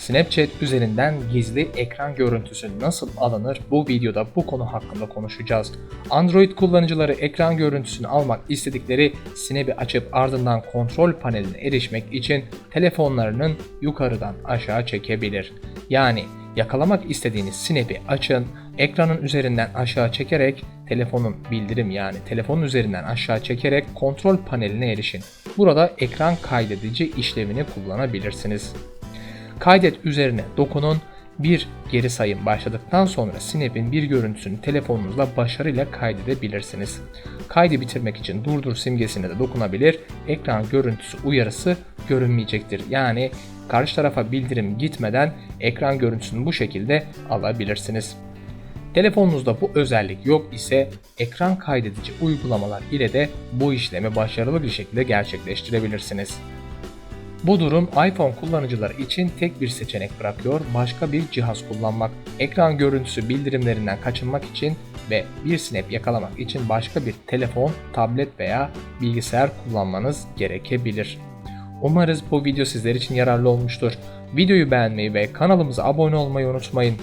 Snapchat üzerinden gizli ekran görüntüsü nasıl alınır bu videoda bu konu hakkında konuşacağız. Android kullanıcıları ekran görüntüsünü almak istedikleri Snap'i açıp ardından kontrol paneline erişmek için telefonlarının yukarıdan aşağı çekebilir. Yani yakalamak istediğiniz Snap'i açın, ekranın üzerinden aşağı çekerek telefonun bildirim yani telefonun üzerinden aşağı çekerek kontrol paneline erişin. Burada ekran kaydedici işlemini kullanabilirsiniz. Kaydet üzerine dokunun. Bir geri sayım başladıktan sonra Snap'in bir görüntüsünü telefonunuzla başarıyla kaydedebilirsiniz. Kaydı bitirmek için durdur simgesine de dokunabilir. Ekran görüntüsü uyarısı görünmeyecektir. Yani karşı tarafa bildirim gitmeden ekran görüntüsünü bu şekilde alabilirsiniz. Telefonunuzda bu özellik yok ise ekran kaydedici uygulamalar ile de bu işlemi başarılı bir şekilde gerçekleştirebilirsiniz. Bu durum iPhone kullanıcıları için tek bir seçenek bırakıyor, başka bir cihaz kullanmak. Ekran görüntüsü bildirimlerinden kaçınmak için ve bir snap yakalamak için başka bir telefon, tablet veya bilgisayar kullanmanız gerekebilir. Umarız bu video sizler için yararlı olmuştur. Videoyu beğenmeyi ve kanalımıza abone olmayı unutmayın.